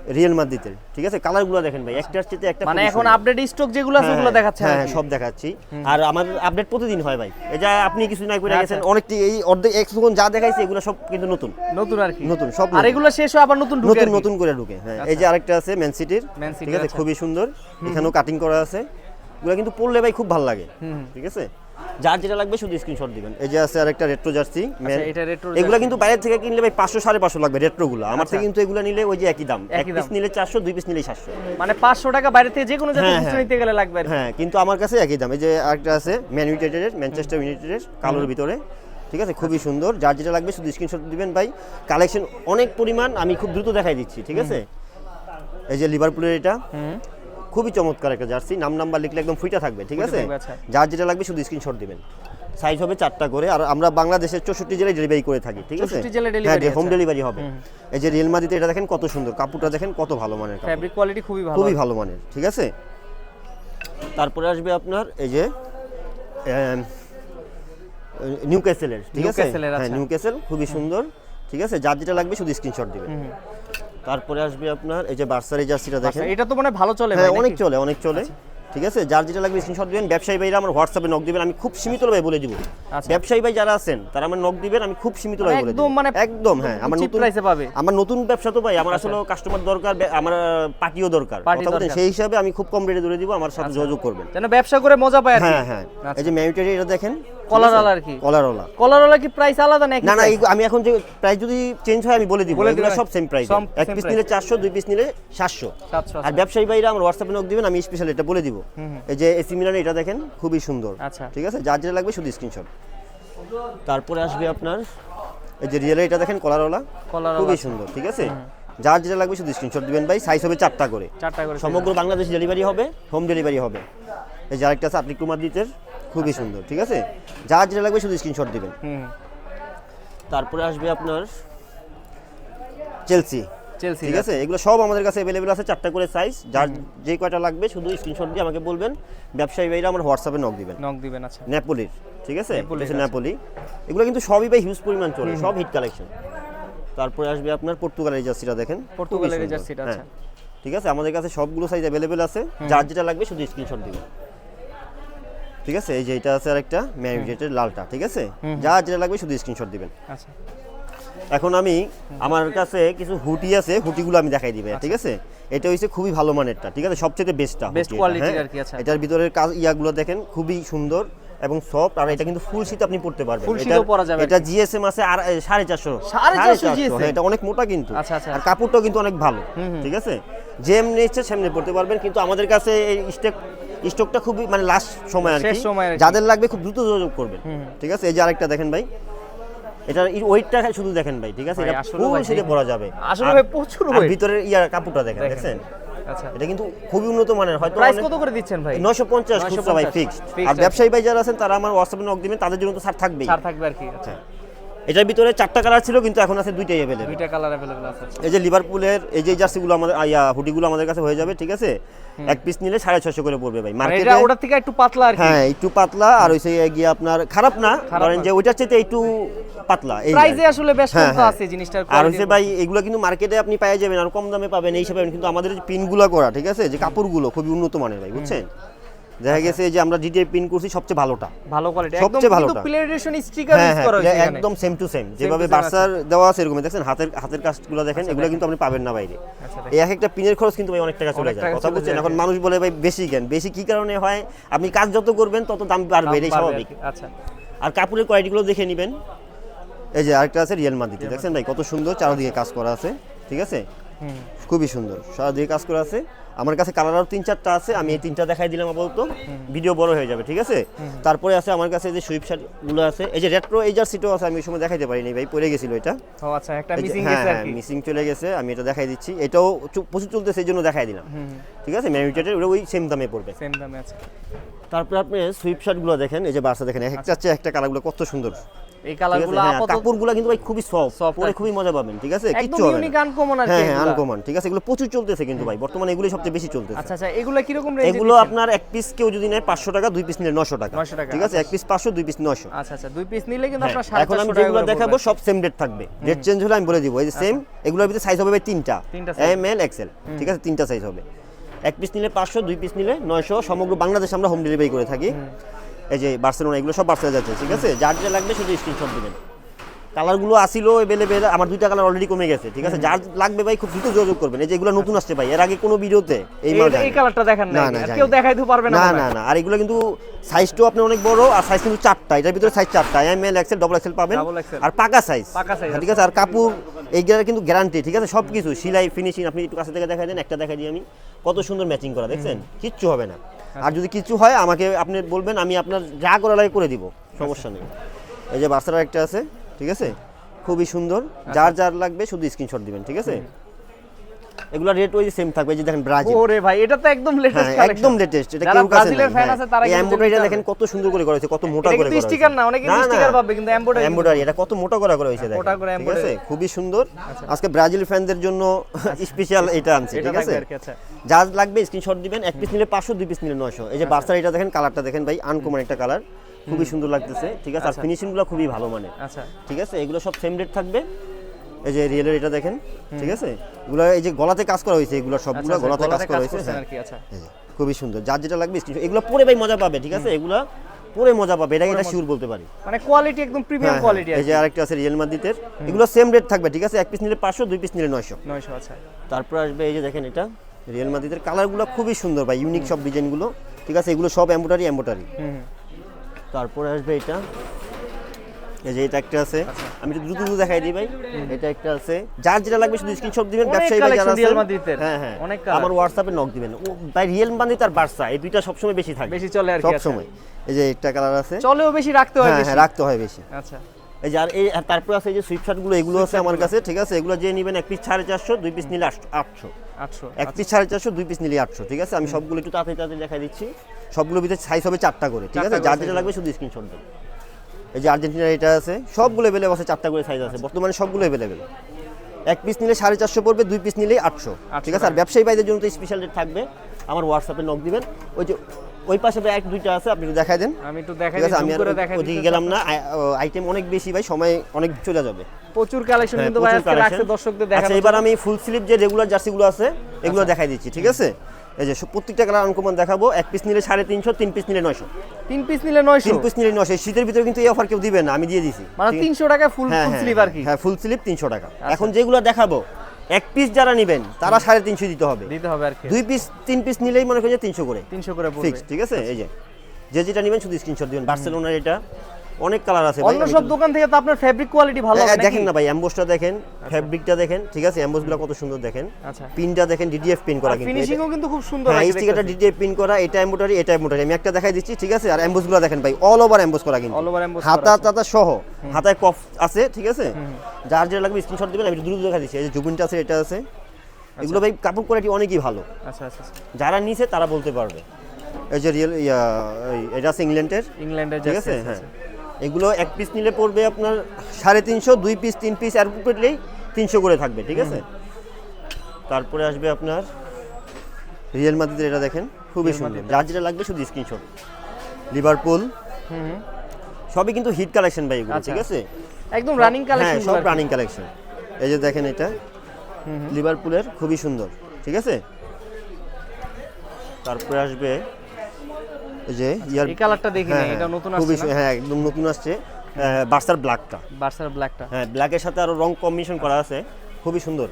S1: রিয়েল মাদ্রিদের ঠিক আছে? কালারগুলো দেখেন ভাই একটার চেয়ে একটা
S2: মানে এখন আপডেট স্টক যেগুলো আছে
S1: হ্যাঁ,
S2: ওগুলো দেখাচ্ছে
S1: হ্যাঁ হ্যাঁ। সব দেখাচ্ছি। আর আমাদের আপডেট প্রতিদিন হয় ভাই। এই যে আপনি কিছু নাই করে
S2: আচ্ছা।
S1: গেছেন অনেকটি এই অর্ধেক এক সেকেন্ড যা দেখাইছে এগুলো সব কিন্তু নতুন।
S2: নতুন আর কি।
S1: নতুন সব
S2: আর এগুলো শেষ হয় আবার নতুন ঢুকে
S1: নতুন নতুন করে ঢুকে হ্যাঁ। এই যে আরেকটা আছে ম্যান সিটির ঠিক আছে?
S2: আচ্ছা।
S1: খুবই সুন্দর। এখানেও কাটিং করা আছে। এগুলো কিন্তু পরলে ভাই খুব ভালো লাগে ঠিক আছে? যার যেটা লাগবে শুধু স্ক্রিনশট দিবেন। এই যে আছে আরেকটা রেট্রো জার্সি
S2: আচ্ছা, এটা retro
S1: এগুলো কিন্তু বাইরে থেকে কিনলে ভাই পাঁচশো সাড়ে পাঁচশো লাগবে রেট্রো গুলো। আমার
S2: আচ্ছা।
S1: থেকে কিন্তু এগুলো নিলে ওই যে একই দাম। এক পিস নিলে চারশো দুই পিস নিলে সাতশো।
S2: মানে পাঁচশো টাকা বাইরে থেকে যে কোনো জায়গায়
S1: হ্যাঁ, হ্যাঁ।
S2: নিতে গেলে লাগবে
S1: হ্যাঁ কিন্তু আমার কাছে একই দাম। এই যে আরেকটা আছে ম্যান ইউনাইটেডের ম্যানচেস্টার ইউনাইটেডের কালোর ভিতরে। ঠিক আছে? খুবই সুন্দর। যার যেটা লাগবে শুধু স্ক্রিনশট দিবেন ভাই। কালেকশন অনেক পরিমাণ আমি খুব দ্রুত দেখাই দিচ্ছি ঠিক আছে? এই যে লিভারপুলের এটা।
S2: হুম।
S1: খুবই চমৎকার একটা জার্সি। নাম নাম্বার লিখলে একদম ফুইটা থাকবে ঠিক আছে?
S2: আচ্ছা।
S1: যার যেটা লাগবে শুধু স্ক্রিনশট দিবেন। সাইজ হবে চারটা করে আর আমরা বাংলাদেশের চৌষট্টি জেলায় ডেলিভারি করে থাকি ঠিক আছে? হ্যাঁ হোম ডেলিভারি হবে। এই যে রিয়েল মাদিতে এটা দেখেন কত সুন্দর। কাপড়টা দেখেন কত ভালো মানের
S2: ফ্যাব্রিক কোয়ালিটি খুবই ভালো।
S1: খুবই ভালো মানের ঠিক আছে? তারপরে আসবে আপনার এই যে নিউ ক্যাসেলের ঠিক আছে? হ্যাঁ
S2: আচ্ছা।
S1: নিউ ক্যাসেল খুবই সুন্দর ঠিক আছে? যার যেটা লাগবে শুধু স্ক্রিনশট দিবেন। তারপরে আসবে আপনার এই যে বার্সারি জার্সিটা দেখেন।
S2: আচ্ছা, এটা তো মানে ভালো চলে
S1: হ্যাঁ অনেক চলে অনেক চলে। ঠিক আছে? যার যেটা লাগবে স্ক্রিনশট দিবেন। ব্যবসায়ী ভাইরা আমার হোয়াটসঅ্যাপে নক দিবেন। আমি খুব সীমিত ভাবে বলে দিব।
S2: আচ্ছা।
S1: ব্যবসায়ী ভাই যারা আছেন তারা আমার নক দিবেন। আমি খুব সীমিত ভাবে বলে দিব।
S2: একদম মানে
S1: একদম হ্যাঁ। আমার নতুন
S2: এ পাবে।
S1: আমার নতুন ব্যবসা তো ভাই আমার আসলে কাস্টমার দরকার আমার পার্টিও দরকার। সেই হিসাবে আমি খুব কম রেটে ধরে দিব। আমার সাথে যোগাযোগ করবেন।
S2: যেন ব্যবসা করে মজা পায়
S1: হ্যাঁ হ্যাঁ। এই যে ম্যারিটারি এটা দেখেন।
S2: কলারওয়ালা আর কি?
S1: কলারওয়ালা
S2: কলারওয়ালা কি প্রাইস আলাদা নাকি
S1: না না আমি এখন যে প্রাইস যদি চেঞ্জ হয় আমি বলে দিব এগুলো সব সেম প্রাইস এক পিস নিলে চারশো দুই পিস নিলে সাতশো।
S2: সাতশো
S1: আর ব্যবসায়ী ভাইরা আমার হোয়াটসঅ্যাপে নক দিবেন আমি স্পেশাল এটা বলে দিব। এই যে এসি মিলানে এটা দেখেন খুবই সুন্দর।
S2: আচ্ছা।
S1: ঠিক আছে? যার যেটা লাগবে শুধু স্ক্রিনশট তারপরে আসবে আপনার? এই যে রিয়েলে এটা দেখেন কলারওয়ালা
S2: কলারওয়ালা
S1: খুবই সুন্দর ঠিক আছে? যার যেটা লাগবে শুধু স্ক্রিনশট দিবেন ভাই সাইজ হবে চারটা করে।
S2: চারটা করে
S1: সমগ্র বাংলাদেশ ডেলিভারি হবে হোম ডেলিভারি হবে। এই যে আরেকটা আছে আপনি কুমার দিতের খুবই সুন্দর ঠিক আছে? যার যেটা লাগবে শুধু স্ক্রিনশট দিবেন। তারপরে আসবে আপনার চেলসি
S2: চেলসি
S1: ঠিক আছে? এগুলো সব আমাদের কাছে অ্যাভেলেবেল আছে চারটা করে সাইজ যার যে কয়টা লাগবে শুধু স্ক্রিনশট দিয়ে আমাকে বলবেন। ব্যবসায়ী ভাইরা আমার হোয়াটসঅ্যাপে নক দিবেন।
S2: নক দিবেন আচ্ছা।
S1: নেপোলির ঠিক আছে?
S2: আচ্ছা।
S1: নেপোলি এগুলো কিন্তু সবই ভাই হিউজ পরিমাণ চলে সব হিট কালেকশন তারপরে আসবে আপনার পর্তুগালের জার্সিটা দেখেন।
S2: পর্তুগালের জার্সিটা, আচ্ছা।
S1: হ্যাঁ। ঠিক আছে? আমাদের কাছে সবগুলো সাইজ অ্যাভেলেবেল আছে। যার যেটা লাগবে শুধু স্ক্রিনশট দিবেন। ঠিক আছে? এই যে এটা আছে আরেকটা ম্যারিজেটের লালটা ঠিক আছে? যার যেটা লাগবে শুধু স্ক্রিনশট দিবেন।
S2: আচ্ছা।
S1: এখন আমি আমার কাছে কিছু হুটি আছে হুটিগুলো আমি দেখাই দিবে ঠিক আছে? এটা হইছে খুবই ভালো মানেরটা ঠিক আছে? সবচেয়ে বেস্টটা
S2: Best quality আর কি, আচ্ছা।
S1: এটার ভিতরের কাজ ইয়াগুলো দেখেন খুবই সুন্দর এবং সফট আর এটা কিন্তু ফুল শীত আপনি পড়তে পারবেন। এটার-
S2: শীতও পরা যাবে
S1: এটা জিএসএম আছে আর এ, সাড়ে চারশো।
S2: সাড়ে চারশো
S1: হ্যাঁ, এটা অনেক মোটা কিন্তু।
S2: আচ্ছা, আচ্ছা।
S1: আর কাপড়টাও কিন্তু অনেক ভালো ঠিক আছে? যেমনি ইচ্ছে সেমনি পড়তে পারবেন। কিন্তু আমাদের কাছে এই স্টক স্টকটা খুবই মানে লাস্ট সময় আর কি। যাদের লাগবে খুব দ্রুত যোগাযোগ করবেন। ঠিক আছে? এই যে আরেকটা দেখেন ভাই। এটার ওয়েটটা শুধু দেখেন ভাই ঠিক আছে? এটা
S2: আসলে
S1: ফুল
S2: ভাই
S1: শীতে
S2: দেখি।
S1: পরা যাবে।
S2: আসলে ভাই প্রচুর weight।
S1: ভিতরের ইয়ার কাপড়টা দেখেন
S2: দেখেন। আচ্ছা।
S1: এটা কিন্তু খুবই উন্নত মানের হয়তো
S2: প্রাইস কত করে দিচ্ছেন ভাই?
S1: 950 খুচরা ভাই ফিক্সড আর ব্যবসায়ী ভাই যারা আছেন তারা আমার হোয়াটসঅ্যাপে নক দিবেন তাদের জন্য তো ছাড় থাকবেই।
S2: ছাড় থাকবে আর কি আচ্ছা।
S1: এটার ভিতরে চারটা কালার ছিল কিন্তু এখন আছে দুইটাই অ্যাভেলেবল
S2: দুইটা কালার অ্যাভেলেবল আছে আচ্ছা।
S1: এই যে লিভারপুলের এই যে জার্সিগুলো আমাদের আইয়া হুডিগুলো আমাদের কাছে হয়ে যাবে ঠিক আছে? এক পিস নিলে সাড়ে ছশো করে পড়বে ভাই। মার্কেটে
S2: এটা ওটার থেকে একটু পাতলা আর কি।
S1: হ্যাঁ একটু পাতলা আর হইছে গিয়ে আপনার খারাপ না। ধরেন যে ওইটার চাইতে একটু পাতলা এই
S2: প্রাইসে আসলে বেশ কম
S1: হ্যাঁ,
S2: তো
S1: হ্যাঁ।
S2: আছে জিনিসটার
S1: আর
S2: quality
S1: হচ্ছে ভাই এগুলো কিন্তু মার্কেটে আপনি পেয়ে যাবেন আর কম দামে পাবেন এই হিসাবে কিন্তু আমাদের যে পিনগুলো করা ঠিক আছে? যে কাপড়গুলো খুবই উন্নত মানের ভাই বুঝছেন? দেখা গেছে যে আমরা ডিটে পিন করছি সবচেয়ে ভালোটা।
S2: ভালো কোয়ালিটি
S1: সবচেয়ে ভালোটা।
S2: প্লেটেশন স্টিকার ইউজ করা হয়েছে
S1: একদম সেম টু সেম যেভাবে বার্সার দেওয়া আছে এরকম দেখছেন? হাতের হাতের কাজগুলো দেখেন এগুলো কিন্তু আপনি পাবেন না বাইরে।
S2: আচ্ছা,
S1: এই এক একটা পিনের খরচ কিন্তু ভাই অনেক টাকা চলে যায়। কথা
S2: চলে
S1: বলছেন এখন মানুষ বলে ভাই বেশি কেন? বেশি কি কারণে হয়? আপনি কাজ যত করবেন তত দাম বাড়বে এটাই স্বাভাবিক।
S2: আচ্ছা।
S1: আর কাপড়ের কোয়ালিটিগুলো দেখে নেবেন। এই যে আরেকটা আছে রিয়েল মাদিতে দেখছেন ভাই কত সুন্দর চারদিকে কাজ করা আছে ঠিক আছে? খুবই সুন্দর সারাদিকে কাজ করা আছে। আমার কাছে কালার আরও তিন চারটা আছে আমি এই তিনটা দেখাই দিলাম আপাতত। ভিডিও বড় হয়ে যাবে ঠিক আছে? তারপরে আছে আমার কাছে যে সুইপ শার্টগুলো আছে এই যে রেট্রো এই জার্সিটাও আছে আমি ওই সময় দেখাইতে পারিনি ভাই পড়ে গেছিল এটা।
S2: ও আচ্ছা একটা মিসিং
S1: হ্যাঁ
S2: গেছে আর
S1: হ্যাঁ
S2: কি।
S1: মিসিং চলে গেছে আমি এটা দেখাই দিচ্ছি। এটাও প্রচুর চলতেছে এই জন্য দেখাই দিলাম। ঠিক আছে? ম্যানুটেটের ওটা ওই সেম দামে পড়বে।
S2: সেম দামে আছে।
S1: তারপরে আপনি সুইপ শার্টগুলো দেখেন এই যে বার্সা দেখেন এক একটা চেয়ে একটা কালারগুলো কত সুন্দর।
S2: এই কালারগুলো
S1: হ্যাঁ,
S2: আপাতত
S1: কাপড়গুলো কিন্তু ভাই খুবই সফট পরে খুবই মজা পাবেন ঠিক আছে? কিচ্ছু হবে
S2: ইউনিক আনকমন আর
S1: হ্যাঁ হ্যাঁ আনকমন ঠিক আছে? এগুলো প্রচুর চলতেছে কিন্তু ভাই বর্তমানে এগুলো সবচেয়ে বেশি চলতেছে।
S2: আচ্ছা আচ্ছা এগুলো কি রকম রেঞ্জ
S1: এগুলো আপনার এক পিস কেউ যদি নেয় পাঁচশো টাকা দুই পিস নিলে নশো টাকা।
S2: 900 টাকা,
S1: ঠিক আছে? এক পিস পাঁচশো দুই পিস নশো
S2: আচ্ছা আচ্ছা দুই পিস নিলে কিন্তু আপনার
S1: হ্যাঁ, এখন আমি যেগুলো দেখাবো সব সেম থাকবে। চেঞ্জ হলে আমি বলে দিব এই যে সেম এগুলোর ভিতরে সাইজ হবে ভাই তিনটা
S2: আচ্ছা।
S1: এম এল এক্সেল ঠিক আছে? তিনটা সাইজ হবে। এক পিস নিলে পাঁচশো দুই পিস নিলে নয়শো। সমগ্র বাংলাদেশে আমরা হোম ডেলিভারি করে থাকি। এই যে বার্সেলোনা এগুলো সব বার্সেলোনা যাচ্ছে ঠিক আছে? যার যা লাগবে শুধু স্ক্রিনশট দিবেন কালারগুলো আসিল এভেলেবেল আমার দুইটা কালার অলরেডি কমে গেছে ঠিক আছে? যার লাগবে ভাই খুব দ্রুত যোগাযোগ করবেন। এই যে এগুলো নতুন আসছে ভাই এর আগে কোনো ভিডিওতে এই
S2: এই কালারটা দেখেন না কেউ দেখাইতে পারবে না
S1: না না আর এগুলো কিন্তু সাইজটাও আপনার অনেক বড় আর সাইজ কিন্তু চারটা এটার ভিতরে সাইজ চারটা। M L XL
S2: double XL পাবেন।
S1: আর পাকা সাইজ
S2: পাকা size
S1: ঠিক আছে? আর কাপড় এইগুলোর কিন্তু গ্যারান্টি ঠিক আছে? সব কিছু সেলাই ফিনিশিং আপনি একটু কাছে থেকে দেখাই দেন একটা দেখাই দিই আমি। কত সুন্দর ম্যাচিং করা দেখছেন? কিচ্ছু হবে না। আর যদি কিছু হয় আমাকে আপনি বলবেন আমি আপনার যা করা লাগে করে দিব সমস্যা নেই। এই যে বাচ্চারা একটা আছে ঠিক আছে? খুবই সুন্দর। যার যার লাগবে শুধু স্ক্রিনশট দিবেন ঠিক আছে? এগুলো রেট ওই সেম থাকবে যে দেখেন ব্রাজিল
S2: ওরে ভাই এটা তো একদম লেটেস্ট
S1: হ্যাঁ একদম লেটেস্ট এটা কেউ কাছে
S2: ব্রাজিলের ফ্যান। আছে তারা
S1: এই
S2: কিন্তু
S1: দেখেন কত সুন্দর করে করা হয়েছে কত মোটা করে করা হয়েছে।
S2: না, অনেকে sticker ভাববে, কিন্তু embroidery
S1: এমব্রয়ডারি এটা কত মোটা করে করা হয়েছে দেখেন।
S2: মোটা করে আচ্ছা।
S1: খুবই সুন্দর। আজকে ব্রাজিল ফ্যানদের জন্য স্পেশাল এটা আনছি ঠিক আছে?
S2: আচ্ছা।
S1: যার লাগবে স্ক্রিনশট দিবেন এক পিস নিলে পাঁচশো দুই পিস নিলে নয়শো। এই যে বার্সার এটা দেখেন কালারটা দেখেন ভাই আনকমন একটা কালার খুবই সুন্দর লাগতেছে ঠিক আছে? আর
S2: আচ্ছা।
S1: ফিনিশিংগুলো খুবই ভালো মানে
S2: আচ্ছা।
S1: ঠিক আছে? এগুলো সব সেম রেট থাকবে। এই যে রিয়েলের এটা দেখেন ঠিক আছে? এগুলো এই যে গলাতে কাজ করা হয়েছে এগুলো সবগুলো
S2: আচ্ছা,
S1: গলাতে কাজ করা হয়েছে হ্যাঁ।
S2: কি আচ্ছা।
S1: খুবই সুন্দর। যার যেটা লাগবে এগুলো পরে ভাই মজা পাবে ঠিক আছে? এগুলো পরে মজা পাবে এটাকে এটা শিওর বলতে পারি।
S2: মানে কোয়ালিটি একদম প্রিমিয়াম
S1: হ্যাঁ,
S2: কোয়ালিটি
S1: হ্যাঁ, এই যে আরেকটা আছে রিয়েল মাদ্রিদের এগুলো সেম রেট থাকবে ঠিক আছে? এক পিস নিলে পাঁচশো দুই পিস নিলে নয়শো।
S2: নয়শো আচ্ছা।
S1: তারপর আসবে এই যে দেখেন এটা রিয়েল মাদ্রিদের কালারগুলো খুবই সুন্দর ভাই ইউনিক সব ডিজাইনগুলো ঠিক আছে? এগুলো সব এম্বোটারি এম্বোটারি। তারপরে আসবে এটা। এই যে এটা একটা আছে। আমি একটু দ্রুত দ্রুত দেখাই দিই ভাই। এটা একটা আছে। যার যেটা লাগবে শুধু স্ক্রিনশট দিবেন ব্যবসায়ী ভাই যারা
S2: collection Real
S1: আছেন
S2: Madrid-এর।
S1: হ্যাঁ হ্যাঁ। আমার হোয়াটসঅ্যাপে নক দিবেন। ভাই রিয়েল মাদ্রিদ আর বার্সা এই দুইটা সবসময় বেশি থাকে।
S2: বেশি চলে আর কি,
S1: সব
S2: আচ্ছা।
S1: এই যে একটা কালার আছে।
S2: চলেও বেশি রাখতে হয়
S1: হ্যাঁ হ্যাঁ রাখতে হয় বেশি।
S2: আচ্ছা।
S1: এই যে এই আর তারপর আছে এই যে সুইপ শার্টগুলো এগুলো আছে আমার কাছে ঠিক আছে? এগুলো যে নেবেন এক পিস সাড়ে চারশো দুই পিস নিলে আটশো আটশো। এক পিস সাড়ে চারশো দুই পিস নিলে আটশো ঠিক আছে? আমি সবগুলো একটু তাড়াতাড়ি তাড়াতাড়ি দেখাই দিচ্ছি। সবগুলো ভিতরে সাইজ হবে চারটা করে ঠিক আছে? যার যেটা লাগবে শুধু স্ক্রিনশট দেন এই যে আর্জেন্টিনার এটা আছে সবগুলো অ্যাভেলেবল আছে চারটা করে সাইজ আছে। বর্তমানে সবগুলো অ্যাভেলেবেল এক পিস নিলে সাড়ে চারশো পড়বে দুই পিস নিলেই আটশো। ঠিক আছে? আর ব্যবসায়ী ভাইদের জন্য তো স্পেশাল রেট থাকবে। আমার হোয়াটসঅ্যাপে নক দিবেন। ওই যে ওই পাশে এক দুইটা আছে আপনি একটু দেখাই দেন।
S2: আমি একটু দেখাই দিই,
S1: আমি আর
S2: করে দেখাই
S1: ওদিকে গেলাম না। আইটেম অনেক বেশি ভাই সময় অনেক চলে যাবে।
S2: প্রচুর কালেকশন
S1: হ্যাঁ,
S2: কিন্তু ভাই আজকে রাখছে দর্শকদের
S1: আচ্ছা এবার আমি ফুল স্লিভ যে রেগুলার জার্সিগুলো আছে এগুলো দেখাই দিচ্ছি ঠিক আছে? এই যে প্রত্যেকটা কালার আনকমন দেখাবো এক পিস নিলে সাড়ে তিনশো তিন পিস নিলে নয়শো।
S2: তিন পিস নিলে নয়শো?
S1: তিন পিস নিলে নয়শো। শীতের ভিতরে কিন্তু এই অফার কেউ দিবে না আমি দিয়ে দিছি।
S2: মানে তিনশো টাকায় ফুল স্লিভ আর কি?
S1: হ্যাঁ ফুল স্লিভ তিনশো টাকা। এখন যেগুলো দেখাবো এক পিস যারা নেবেন তারা সাড়ে তিনশো দিতে হবে।
S2: দিতে হবে আর কি।
S1: দুই পিস তিন পিস নিলেই মনে করেন যে তিনশো করে।
S2: তিনশো করে
S1: ফিক্স ঠিক আছে? এই যে যে যেটা নেবেন শুধু স্ক্রিনশট দিবেন। বার্সেলোনার এটা অনেক কালার আছে
S2: অন্য সব দোকান থেকে তো আপনার ফেব্রিক কোয়ালিটি ভালো হবে
S1: দেখেন না ভাই অ্যাম্বোসটা দেখেন ফ্যাব্রিকটা দেখেন ঠিক আছে? অ্যাম্বোসগুলো কত সুন্দর দেখেন।
S2: আচ্ছা।
S1: পিনটা দেখেন ডিডিএফ পিন করা কিন্তু।
S2: ফিনিশিংও কিন্তু খুব সুন্দর
S1: হ্যাঁ
S2: আর
S1: স্টিকারটা ডিডিএফ পিন করা এটা এমবোটারি এটা এমবোটারি আমি একটা দেখাই দিচ্ছি ঠিক আছে? আর অ্যাম্বোসগুলো দেখেন ভাই অল ওভার অ্যাম্বোস করা কিন্তু।
S2: All over emboss
S1: হাতা
S2: আছে।
S1: টাতা সহ হাতায় কফ আছে ঠিক আছে? যার যেটা লাগবে স্ক্রিনশট দিবেন আমি দ্রুত দেখাই দিচ্ছি। এই যে জুবিনটা আছে এটা আছে। এগুলো ভাই কাপড় কোয়ালিটি অনেকই ভালো।
S2: আচ্ছা আচ্ছা আচ্ছা।
S1: যারা নিছে তারা বলতে পারবে। এই যে রিয়েল এটা আছে ইংল্যান্ডের
S2: ইংল্যান্ডের
S1: ঠিক আছে? হ্যাঁ। এগুলো এক পিস নিলে পড়বে আপনার সাড়ে তিনশো দুই পিস তিন পিস আর পেটলেই তিনশো করে থাকবে ঠিক আছে? তারপরে আসবে আপনার রিয়েল মাদ্রিদের এটা দেখেন খুবই সুন্দর। যার যেটা লাগবে শুধু স্ক্রিনশট লিভারপুল। সবই কিন্তু হিট কালেকশন ভাই এগুলো
S2: আচ্ছা।
S1: ঠিক আছে?
S2: একদম রানিং
S1: হ্যাঁ
S2: কালেকশন
S1: সব রানিং কালেকশন এই যে দেখেন এটা লিভারপুলের খুবই সুন্দর ঠিক আছে? তারপরে আসবে যে ইয়ার
S2: এই কালারটা দেখি না
S1: হ্যাঁ,
S2: এটা
S1: হ্যাঁ,
S2: নতুন আসছে
S1: হ্যাঁ একদম নতুন আসছে। বার্সার ব্ল্যাকটা।
S2: বার্সার ব্ল্যাকটা।
S1: হ্যাঁ ব্ল্যাকের সাথে আরও রং কম্বিনেশন করা আছে। খুবই সুন্দর।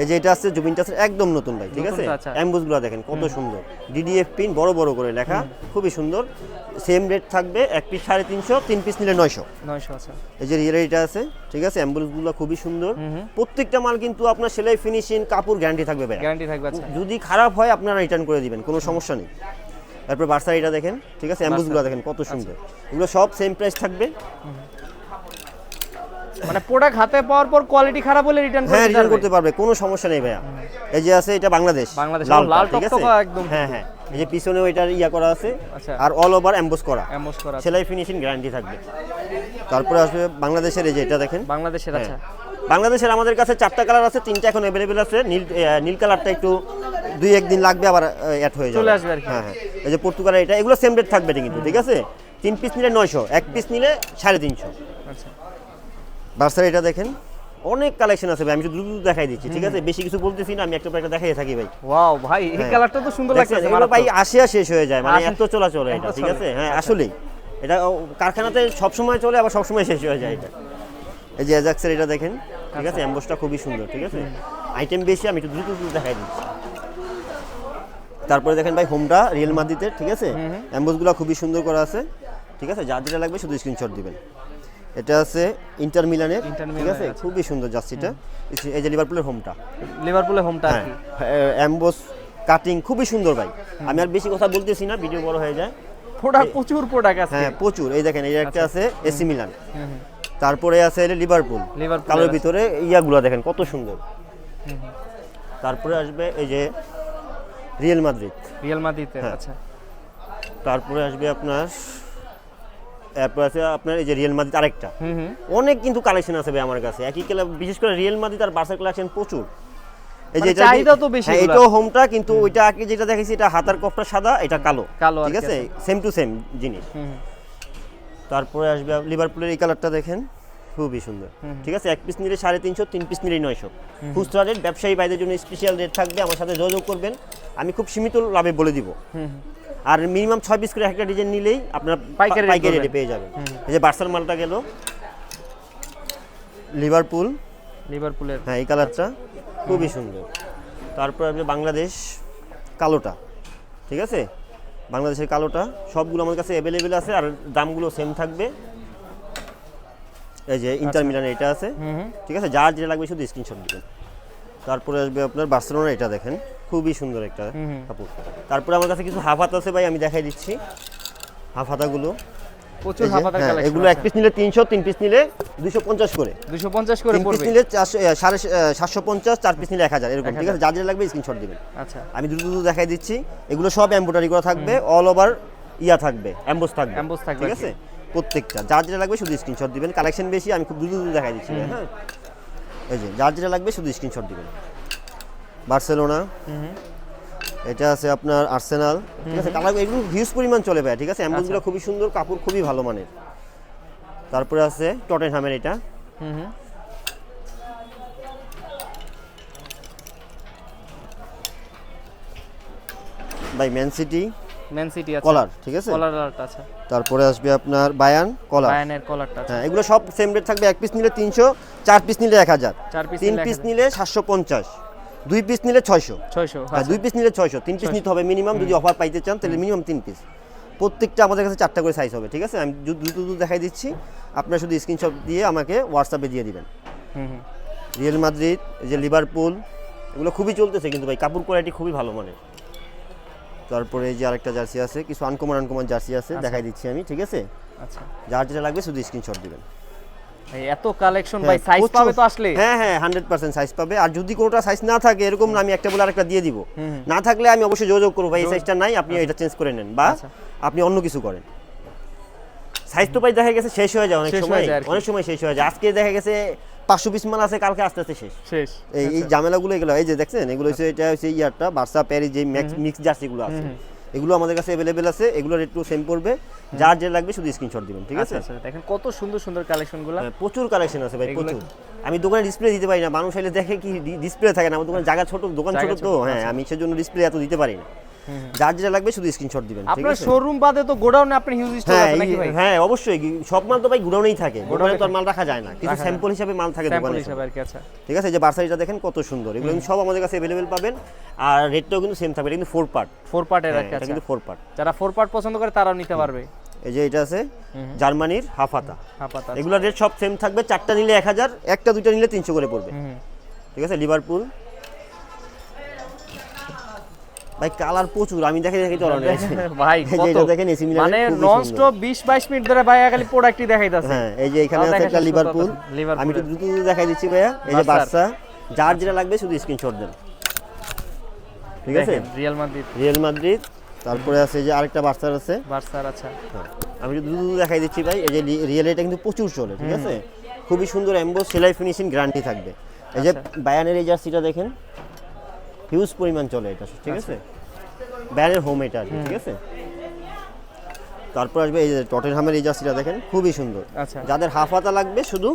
S1: এই যে এটা আছে জুবিনটা আছে একদম নতুন ভাই ঠিক আছে?
S2: আচ্ছা।
S1: অ্যাম্বুসগুলো দেখেন কত সুন্দর। ডিডিএফ পিন বড় বড় করে লেখা। খুবই সুন্দর। সেম রেট থাকবে এক পিস সাড়ে তিনশো তিন পিস নিলে নয়শো।
S2: নয়শো
S1: এই যে রিয়েল এটা আছে ঠিক আছে? অ্যাম্বুলেন্সগুলো খুবই সুন্দর। প্রত্যেকটা মাল কিন্তু আপনার সেলাই ফিনিশিং কাপড় গ্যারান্টি থাকবে ভাই
S2: গ্যারান্টি থাকবে আচ্ছা।
S1: যদি খারাপ হয় আপনারা রিটার্ন করে দিবেন কোনো সমস্যা নেই। তারপর বার্সার এটা দেখেন ঠিক আছে? অ্যাম্বুসগুলো দেখেন কত সুন্দর। এগুলো সব সেম প্রাইস থাকবে।
S2: মানে প্রোডাক্ট হাতে পাওয়ার পর কোয়ালিটি খারাপ হলে রিটার্ন
S1: হ্যাঁ
S2: করে
S1: রিটার্ন করতে পারবে কোনো সমস্যা নেই ভাইয়া। এই যে আছে এটা বাংলাদেশ।
S2: বাংলাদেশ, লাল
S1: ঠিক আছে?
S2: টকটকা একদম
S1: হ্যাঁ হ্যাঁ। এই যে পিছনেও এটার ইয়া করা আছে
S2: আচ্ছা।
S1: আর অল ওভার এমবোস করা।
S2: এমবোস করা
S1: সেলাই ফিনিশিং গ্যারান্টি থাকবে। তারপরে আসবে বাংলাদেশের এই যে এটা দেখেন।
S2: বাংলাদেশের আচ্ছা।
S1: হ্যাঁ। বাংলাদেশের আমাদের কাছে চারটা কালার আছে তিনটা এখন অ্যাভেলেবেল আছে। নীল নীল কালারটা একটু দুই একদিন লাগবে আবার অ্যাড হয়ে যাবে।
S2: চলে আসবে আর কি।
S1: হ্যাঁ হ্যাঁ। এই যে পর্তুগালের এটা এগুলো সেম রেট থাকবে এটা কিন্তু ঠিক আছে? তিন পিস নিলে নয়শো এক পিস নিলে সাড়ে তিনশো।
S2: আচ্ছা।
S1: বার্সার এটা দেখেন অনেক কালেকশন আছে ভাই আমি শুধু দ্রুত দেখাই দিচ্ছি ঠিক আছে? বেশি কিছু বলতেছি না আমি একটা একটা দেখাই থাকি ভাই।
S2: ওয়াও ভাই এই
S1: হ্যাঁ।
S2: কালারটা তো সুন্দর লাগছে
S1: এগুলো ভাই আসিয়া শেষ হয়ে যায় মানে এত চলাচল এটা ঠিক আছে? হ্যাঁ আসলেই। এটা কারখানাতে সবসময় চলে আবার সবসময় শেষ হয়ে যায় এটা। এই যে অ্যাজাক্সের এটা দেখেন ঠিক আছে? অ্যাম্বোসটা খুবই সুন্দর ঠিক আছে? আইটেম বেশি আমি একটু দ্রুত দ্রুত দেখাই দিচ্ছি। তারপরে দেখেন ভাই হোমটা রিয়েল মাদ্রিদের ঠিক আছে? অ্যাম্বোসগুলো খুবই সুন্দর করা আছে। ঠিক আছে? যার যেটা লাগবে শুধু স্ক্রিনশট দিবেন। এটা আছে ইন্টার মিলানের ঠিক আছে?
S2: আচ্ছা।
S1: খুবই সুন্দর জার্সিটা এই যে লিভারপুলের হোমটা।
S2: লিভারপুলের হোমটা
S1: হ্যাঁ।
S2: কি।
S1: অ্যাম্বোস কাটিং খুবই সুন্দর ভাই। আমি আর বেশি কথা বলতেছি না ভিডিও বড় হয়ে যায়।
S2: প্রোডাক্ট প্রচুর প্রোডাক্ট আছে
S1: হ্যাঁ প্রচুর। এই দেখেন এই একটা আছে এসি মিলান।
S2: আচ্ছা।
S1: তারপরে আছে লিভারপুল
S2: লিভারপুলের
S1: কালোর ভিতরে ইয়াগুলো দেখেন কত সুন্দর। তারপরে আসবে এই যে রিয়েল মাদ্রিদ।
S2: রিয়াল মাদ্রিদের
S1: হ্যাঁ।
S2: আচ্ছা।
S1: তারপরে আসবে আপনার তারপরে আছে আপনার এই যে রিয়েল মাদ্রিদ আরেকটা। অনেক কিন্তু কালেকশন আছে ভাই আমার কাছে। একই ক্লাব বিশেষ করে রিয়েল মাদ্রিদ আর বার্সার কালেকশন প্রচুর। এই
S2: মানে
S1: এটা
S2: চাহিদাও তো বেশি
S1: হ্যাঁ, এটাও হোমটা কিন্তু ওইটা আগে যেটা দেখেছি এটা হাতার কপটা সাদা এটা কালো।
S2: কালো
S1: ঠিক আছে? সেম টু সেম জিনিস। তারপরে আসবে লিভারপুলের এই কালারটা দেখেন। খুবই সুন্দর। ঠিক আছে? এক পিস নিলে সাড়ে তিনশো তিন পিস নিলে নয়শো। খুচরা রেট ব্যবসায়ী বাইদের জন্য স্পেশাল রেট থাকবে। আমার সাথে যোগাযোগ করবেন। আমি খুব সীমিত লাভে বলে দিব। আর মিনিমাম ছয় পিস করে একটা ডিজাইন নিলেই আপনার
S2: পাইকারি
S1: পাইকারি রেটে পেয়ে যাবেন। এই যে বার্সার মালটা গেল। লিভারপুল
S2: লিভারপুলের
S1: হ্যাঁ এই কালারটা খুবই সুন্দর। তারপর আপনি বাংলাদেশ কালোটা। ঠিক আছে? বাংলাদেশের কালোটা। সবগুলো আমার কাছে অ্যাভেলেবেল আছে আর দামগুলো সেম থাকবে। এই যে ইন্টার মিলান এটা আছে। ঠিক আছে যার যেটা লাগবে শুধু স্ক্রিনশট দিবেন। তারপরে আসবে আপনার বার্সেলোনা এটা দেখেন। খুবই সুন্দর একটা। কাপড়। তারপরে আমার কাছে কিছু হাফ হাত আছে ভাই আমি দেখাই দিচ্ছি। হাফ হাতাগুলো।
S2: প্রচুর
S1: যে, হ্যাঁ,
S2: কালেকশন
S1: এগুলো এক পিস নিলে তিনশো তিন পিস নিলে দুশো পঞ্চাশ করে।
S2: 250 করে
S1: তিন পিস নিলে চারশো এ, সাড়ে সাতশো পঞ্চাশ চার পিস নিলে এক হাজার এরকম ঠিক আছে? যা যেটা লাগবে স্ক্রিনশট দিবেন।
S2: আচ্ছা।
S1: আমি দ্রুত দ্রুত দেখাই দিচ্ছি। এগুলো সব এমব্রয়ডারি করা থাকবে অল ওভার ইয়া থাকবে এমবোস থাকবে।
S2: Emboss থাকবে
S1: ঠিক আছে? প্রত্যেকটা। যার যেটা লাগবে শুধু স্ক্রিনশট দিবেন। কালেকশন বেশি আমি খুব দ্রুত দ্রুত দেখাই দিচ্ছি হ্যাঁ? এই যে যার যেটা লাগবে শুধু স্ক্রিনশট দিবেন। বার্সেলোনা। এটা আছে আপনার আর্সেনাল। ঠিক আছে কালার এগুলো হিউজ পরিমাণ চলে ভাই ঠিক আছে?
S2: আচ্ছা।
S1: খুবই সুন্দর কাপড় খুবই ভালো মানের। তারপরে আছে টটেনহামের এটা। By Man City
S2: Man City আছে।
S1: কলার ঠিক আছে?
S2: কলার আছে।
S1: তারপরে আসবে আপনার বায়ান কলার
S2: বায়ানের কলারটা আছে।
S1: হ্যাঁ এগুলো সব সেম রেট থাকবে এক পিস নিলে তিনশো চার পিস নিলে এক হাজার।
S2: চার পিস
S1: তিন পিস নিলে সাতশো পঞ্চাশ। দুই পিস নিলে ছয়শো।
S2: 600
S1: হ্যাঁ দুই পিস নিলে ছয়শো তিন পিস নিতে হবে মিনিমাম যদি অফার পাইতে চান তাহলে মিনিমাম তিন পিস প্রত্যেকটা আমাদের কাছে চারটা করে সাইজ হবে ঠিক আছে? আমি দ্রুত দ্রুত দেখাই দিচ্ছি। আপনারা শুধু স্ক্রিনশট দিয়ে আমাকে হোয়াটসঅ্যাপে দিয়ে দিবেন।
S2: হুম হুম।
S1: রিয়েল মাদ্রিদ এই যে লিভারপুল এগুলো খুবই চলতেছে কিন্তু ভাই কাপড় কোয়ালিটি খুবই ভালো মানের। তারপরে এই যে আরেকটা জার্সি আছে কিছু আনকমন আনকমন জার্সি আছে দেখাই দিচ্ছি আমি ঠিক আছে?
S2: আচ্ছা।
S1: যার যেটা লাগবে শুধু স্ক্রিনশট দিবেন।
S2: ভাই এত কালেকশন ভাই
S1: হ্যাঁ,
S2: সাইজ পাবে তো আসলে।
S1: হ্যাঁ হ্যাঁ হান্ড্রেড পার্সেন্ট সাইজ পাবে। আর যদি কোনোটা সাইজ না থাকে এরকম না আমি একটা বলে আরেকটা দিয়ে দিব। না থাকলে আমি অবশ্যই যোগাযোগ করব ভাই এই সাইজটা নাই আপনি এটা চেঞ্জ করে নেন বা
S2: আচ্ছা।
S1: আপনি অন্য কিছু করেন। সাইজ তো ভাই দেখা গেছে শেষ হয়ে যায় অনেক সময়। অনেক সময় শেষ হয়ে যায়। আজকে দেখা গেছে পাঁচশো পিস মাল আছে কালকে আস্তে আস্তে শেষ।
S2: শেষ
S1: এই এই ঝামেলাগুলো এগুলো এই যে দেখছেন এগুলো হচ্ছে এটা হচ্ছে ইয়ারটা বার্সা প্যারিস যে ম্যাক্স মিক্স জার্সিগুলো আছে। এগুলো আমাদের কাছে অ্যাভেলেবেল আছে এগুলোর একটু সেম পড়বে। যার যে লাগবে শুধু স্ক্রিনশট দিবেন ঠিক আছে?
S2: আচ্ছা আচ্ছা দেখেন কত সুন্দর সুন্দর
S1: কালেকশনগুলো প্রচুর কালেকশন আছে ভাই প্রচুর। আমি দোকানে ডিসপ্লে দিতে পারি না মানুষ এলে দেখে কি ডিসপ্লে থাকে না আমার দোকানে জায়গা ছোট দোকান ছোট, তো হ্যাঁ আমি সেজন্য ডিসপ্লে এত দিতে পারি না। যার যেটা লাগবে শুধু স্ক্রিনশট দিবেন ঠিক
S2: আপনার
S1: আছে?
S2: শোরুম বাদে তো গোডাউনে আপনি হিউজ স্টক
S1: হ্যাঁ
S2: আছে নাকি ভাই?
S1: হ্যাঁ অবশ্যই। সব মাল তো ভাই গুডাউনেই থাকে। গোডাউনে তো আর মাল রাখা যায় না। কিছু স্যাম্পল হিসাবে মাল থাকে
S2: স্যাম্পল
S1: দোকানে
S2: হিসাবে আর কি আচ্ছা।
S1: ঠিক আছে? এই যে বার্সারিটা দেখেন কত সুন্দর। এগুলো সব আমাদের কাছে অ্যাভেলেবেল পাবেন। আর রেটটাও কিন্তু সেম থাকবে। কিন্তু ফোর পার্ট
S2: ফোর পার্টের আর কি
S1: এটা
S2: আচ্ছা।
S1: কিন্তু ফোর পার্ট
S2: যারা ফোর পার্ট পছন্দ করে তারাও নিতে পারবে।
S1: এই যে এটা আছে জার্মানির হাফাতা হাফাতা
S2: হাপাতা
S1: এগুলোর রেট সব সেম থাকবে। চারটা নিলে এক হাজার একটা দুইটা নিলে তিনশো করে পড়বে। ঠিক আছে? লিভারপুল ভাই কালার প্রচুর আমি দেখে দেখে চলো
S2: ভাই
S1: এটা দেখেন মিলানের
S2: মানে নন। স্টপ 20 22 মিনিট ধরে ভাই খালি প্রোডাক্টই দেখাইতাছে।
S1: হ্যাঁ এই যে এখানে আছে একটা লিভারপুল। আমি একটু দ্রুত দেখাই দিচ্ছি ভাইয়া। এই যে যার যেটা লাগবে শুধু স্ক্রিনশট দেন। ঠিক আছে?
S2: রিয়াল মাদ্রিদ
S1: রিয়েল মাদ্রিদ তারপরে আছে যে আরেকটা বার্সার আছে।
S2: বার্সার আচ্ছা।
S1: হ্যাঁ, আমি দ্রুত দেখাই দিচ্ছি ভাই। এই যে রিয়েল এটা কিন্তু প্রচুর চলে ঠিক আছে? খুবই সুন্দর এমবো সেলাই ফিনিশিং গ্যারান্টি থাকবে। এই যে
S2: আচ্ছা।
S1: বায়ানের এই জার্সিটা দেখেন। হিউজ পরিমাণ চলে এটা ঠিক
S2: আচ্ছা।
S1: আছে? ব্যানের হোম এটা ঠিক আছে? তারপর আসবে এই যে টটেনহামের এই জার্সিটা দেখেন খুবই সুন্দর।
S2: আচ্ছা।
S1: যাদের হাফ হাতা লাগবে শুধু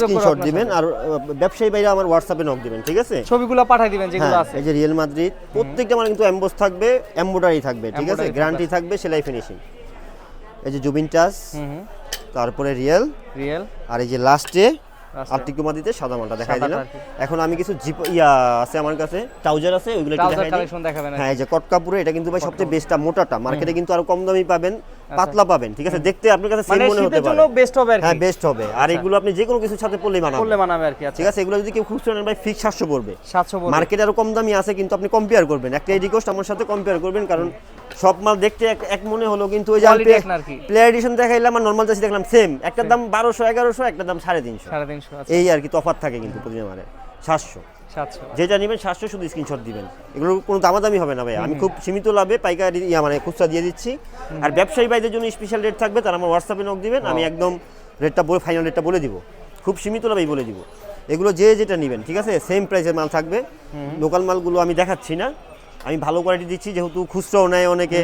S1: স্ক্রিনশট দিবেন আর ব্যবসায়ী বাইরে আমার হোয়াটসঅ্যাপে নক দিবেন ঠিক আছে?
S2: ছবিগুলো পাঠাই দিবেন যেগুলো
S1: হ্যাঁ,
S2: আছে।
S1: এই যে রিয়েল মাদ্রিদ প্রত্যেকটা মানে কিন্তু এমবোস থাকবে এমব্রয়ডারি থাকবে ঠিক আছে? গ্যারান্টি থাকবে। সেলাই ফিনিশিং এই যে জুবিনটাস
S2: হুম হুম।
S1: তারপরে রিয়েল
S2: রিয়েল
S1: আর এই যে লাস্টে। আর্টিকুমা দিতে সাদা মালটা দেখাই দিলাম। এখন আমি কিছু জিপ ইয়া আছে আমার কাছে ট্রাউজার আছে ওইগুলো একটু দেখাই দিই। হ্যাঁ এই যে কট কাপড়ে এটা কিন্তু ভাই সবচেয়ে বেস্টটা মোটাটা। মার্কেটে কিন্তু আরও কম দামি পাবেন। পাতলা পাবেন ঠিক আছে? দেখতে আপনার কাছে সেম
S2: মানে
S1: মনে হতে পারে।
S2: বেস্ট হবে আর
S1: হ্যাঁ বেস্ট হবে। আর এগুলো আপনি যে কোনো কিছুর সাথে পরলেই মানাবে
S2: করলে মানাবে আর কি আচ্ছা।
S1: ঠিক আছে? এগুলো যদি কেউ খুচরো নেন ভাই ফিক্স সাতশো পড়বে।
S2: 700 বলবে
S1: মার্কেটে আরও কম দামি আছে কিন্তু আপনি কম্পেয়ার করবেন। একটা রিকোয়েস্ট আমার সাথে কম্পেয়ার করবেন কারণ সব মাল দেখতে এক- এক মনে হলো কিন্তু ওই যে। প্লেয়ার এডিশন দেখাইলাম আর নর্মাল জার্সি দেখলাম সেম একটার দাম বারোশো এগারোশো একটার দাম সাড়ে তিনশো।
S2: 350 আচ্ছা।
S1: এই আর কি তফাৎ থাকে কিন্তু প্রতিদিন মানে সাতশো।
S2: 700
S1: যেটা নেবেন সাতশো শুধু স্ক্রিনশট দিবেন। এগুলো কোনো দামাদামি হবে না ভাই আমি খুব সীমিত লাভে পাইকারি ইয়া মানে খুচরা দিয়ে দিচ্ছি। আর ব্যবসায়ী ভাইদের জন্য স্পেশাল রেট থাকবে তারা আমার হোয়াটসঅ্যাপে নক দিবেন আমি একদম রেটটা বলে ফাইনাল রেটটা বলে দিব। খুব সীমিত লাভেই বলে দিব। এগুলো যে যেটা নেবেন ঠিক আছে? সেম প্রাইসের মাল থাকবে। লোকাল মালগুলো আমি দেখাচ্ছি না। আমি ভালো কোয়ালিটি দিচ্ছি যেহেতু খুচরাও নেয় অনেকে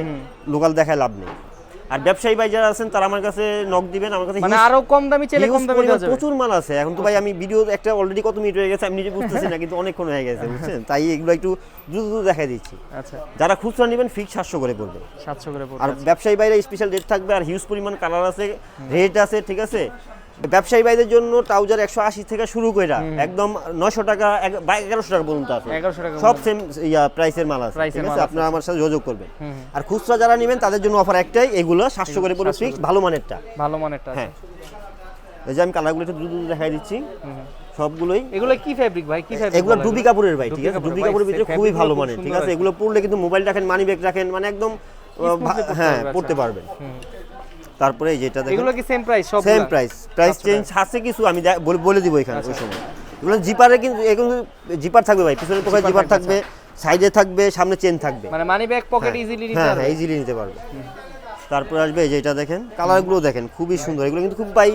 S1: লোকাল দেখায় লাভ নেই। আর ব্যবসায়ী ভাই যারা আছেন তারা আমার কাছে নক দিবেন আমার কাছে
S2: মানে আরও কম দামি চাইলে কম দামে দেওয়া যাবে।
S1: প্রচুর মাল আছে। এখন তো ভাই আমি ভিডিও একটা অলরেডি কত মিনিট হয়ে গেছে আমি নিজে বুঝতেছি না কিন্তু অনেকক্ষণ হয়ে গেছে বুঝছেন? তাই এগুলো একটু দ্রুত দ্রুত দেখাই দিচ্ছি।
S2: আচ্ছা।
S1: যারা খুচরা নেবেন ফিক্স সাতশো করে পড়বে।
S2: সাতশো করে পড়বে
S1: আর ব্যবসায়ী ভাইরা স্পেশাল রেট থাকবে আর হিউজ পরিমাণ কালার আছে রেট আছে ঠিক আছে? ব্যবসায়ী বাইদের জন্য ট্রাউজার একশো আশি থেকে শুরু করে একদম নয়শো টাকা এগারোশো টাকা পর্যন্ত আছে। সব সেম ইয়া প্রাইসের মাল আছে। ঠিক আছে?
S2: আছে,
S1: আপনারা আমার সাথে যোগাযোগ করবেন। আর খুচরা যারা নেবেন তাদের জন্য অফার একটাই এগুলো সাতশো করে পড়বে ফিক্স ভালো মানেরটা।
S2: ভালো মানেরটা।
S1: হ্যাঁ। এই যে আমি কালারগুলো একটু দ্রুত দেখাই দিচ্ছি। সবগুলোই
S2: এগুলো কি ফ্যাব্রিক ভাই? কি ফ্যাব্রিক
S1: এগুলো ডুবি কাপড়ের ভাই ঠিক আছে? ডুবি কাপড়ের ভিতরে খুবই ভালো মানের ঠিক আছে? এগুলো পরলে কিন্তু মোবাইল রাখেন মানি ব্যাগ রাখেন মানে একদম হ্যাঁ পড়তে
S2: আচ্ছা।
S1: পারবেন। তারপরে যেটা দেখেন
S2: এগুলো কি সেম প্রাইস সব
S1: সেম প্রাইস প্রাইস চেঞ্জ আছে কিছু আমি বলে- দিব এখানে ওই সময়। এগুলো জিপারে কিন্তু এগুলো জিপার থাকবে ভাই পিছনের পকেটে জিপার থাকবে সাইডে থাকবে সামনে চেন থাকবে।
S2: মানে মানি ব্যাগ পকেট ইজিলি নিতে পারবে।
S1: হ্যাঁ ইজিলি নিতে পারবে। তারপরে আসবে এই যে এটা দেখেন কালারগুলো দেখেন খুবই সুন্দর এগুলো কিন্তু খুব ভাই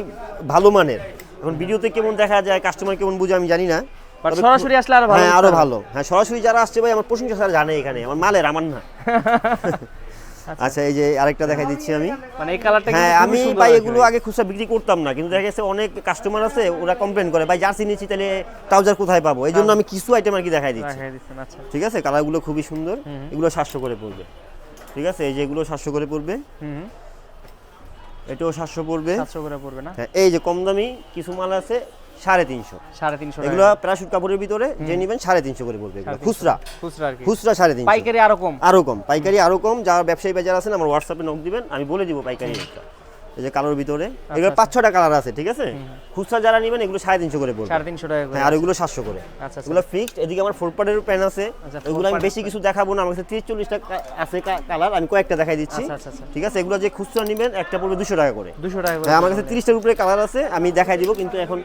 S1: ভালো মানের। এখন ভিডিওতে কেমন দেখা যায় কাস্টমার কেমন বুঝে আমি জানি না
S2: সরাসরি আসলে আরও ভালো
S1: হ্যাঁ
S2: আরও
S1: ভালো। হ্যাঁ সরাসরি যারা আসছে ভাই আমার প্রশংসা স্যার জানে এখানে আমার মালের আমার না। আচ্ছা। এই যে আরেকটা দেখাই দিচ্ছি আমি।
S2: মানে এই কালারটা
S1: হ্যাঁ আমি ভাই এগুলো আগে খুচরা বিক্রি করতাম না কিন্তু দেখা গেছে অনেক কাস্টমার আছে ওরা কমপ্লেন করে ভাই জার্সি নিচ্ছি তাহলে ট্রাউজার কোথায় পাবো? এই জন্য আমি কিছু আইটেম আর কি দেখাই দিচ্ছি।
S2: আচ্ছা।
S1: ঠিক আছে? কালারগুলো খুবই সুন্দর এগুলো সাতশো করে পড়বে। ঠিক আছে? এই যে এগুলো সাতশো করে পড়বে।
S2: হুম
S1: এটাও সাতশো পড়বে।
S2: 700 করে পড়বে না?
S1: হ্যাঁ এই যে কম দামি কিছু মাল আছে সাড়ে তিনশো।
S2: সাড়ে তিনশো
S1: এগুলো প্যারাশুট কাপড়ের ভিতরে যে নেবেন সাড়ে তিনশো করে পড়বে খুচরা।
S2: খুচরা
S1: খুচরা সাড়ে তিনশো।
S2: পাইকারি আরও কম।
S1: আরও কম। পাইকারি আরও কম। যারা ব্যবসায়ী বাজার আছেন আমার হোয়াটসঅ্যাপে নক দিবেন আমি বলে দিব পাইকারি এই যে কালোর ভিতরে
S2: আচ্ছা,
S1: এগুলো পাঁচ ছটা কালার আছে ঠিক আছে? খুচরা যারা নেবেন এগুলো সাড়ে তিনশো করে পড়বে।
S2: সাড়ে তিনশো টাকা
S1: হ্যাঁ আর এগুলো সাতশো করে।
S2: আচ্ছা আচ্ছা।
S1: এগুলো ফিক্সড এদিকে আমার ফোর পার্টের প্যান আছে।
S2: আচ্ছা,
S1: এগুলো আমি বেশি কিছু দেখাবো না আমার কাছে তিরিশ চল্লিশটা আছে কালার আমি কয়েকটা দেখাই দিচ্ছি।
S2: আচ্ছা আচ্ছা আচ্ছা।
S1: ঠিক আছে? এগুলো যে খুচরা নেবেন একটা পড়বে দুশো টাকা করে।
S2: দুশো টাকা করে
S1: হ্যাঁ আমার কাছে তিরিশটার উপরে কালার আছে আমি দেখাই দিব কিন্তু এখন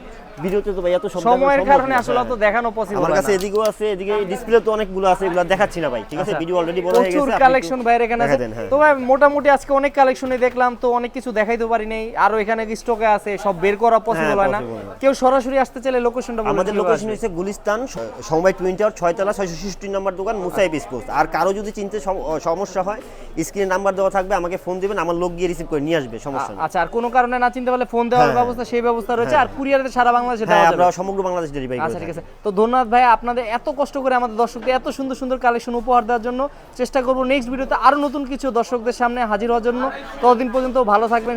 S1: ভিডিওতে তো ভাই এত
S2: সময়ের কারণে আসলে। তো দেখানো পসিবল
S1: আমার কাছে এদিকেও আছে এদিকে ডিসপ্লে তো অনেকগুলো আছে এগুলো দেখাচ্ছি না ভাই। ঠিক আছে? ভিডিও অলরেডি বড় হয়ে
S2: আচ্ছা। প্রচুর
S1: গেছে
S2: কালেকশন বাইরে এখানে আছে।
S1: দেখাই হ্যাঁ।
S2: তো ভাই মোটামুটি আজকে অনেক কালেকশনই দেখলাম তো অনেক কিছু দেখাইতে পারি নাই আরও এখানে স্টকে আছে সব বের করা পসিবল হয় না।
S1: হ্যাঁ, না।
S2: কেউ সরাসরি আসতে চাইলে লোকেশনটা
S1: আমাদের লোকেশন হচ্ছে গুলিস্তান স- সমবায় টুয়েন্টি আওয়ার ছয়তলা ছয়শো ষষ্টি নাম্বার দোকান মুসাইব স্পোর্টস। আর কারও যদি চিনতে সমস্যা হয় স্ক্রিনে নাম্বার দেওয়া থাকবে আমাকে ফোন দিবেন আমার লোক গিয়ে রিসিভ করে নিয়ে আসবে সমস্যা
S2: আচ্ছা আর কোনো কারণে না চিনতে পারলে ফোন দেওয়ার
S1: হ্যাঁ,
S2: ব্যবস্থা সেই ব্যবস্থা রয়েছে আর কুরিয়ারে সারা বাংলাদেশে
S1: হ্যাঁ
S2: দেওয়া
S1: আমরা সমগ্র বাংলাদেশ ডেলিভারি
S2: আচ্ছা ঠিক আছে। তো ধন্যবাদ ভাই আপনাদের এত কষ্ট করে আমাদের দর্শকদের এত সুন্দর সুন্দর কালেকশন উপহার দেওয়ার জন্য চেষ্টা করব। নেক্সট ভিডিওতে আরও নতুন কিছু দর্শকদের সামনে হাজির হওয়ার জন্য। ততদিন পর্যন্ত ভালো থাকবেন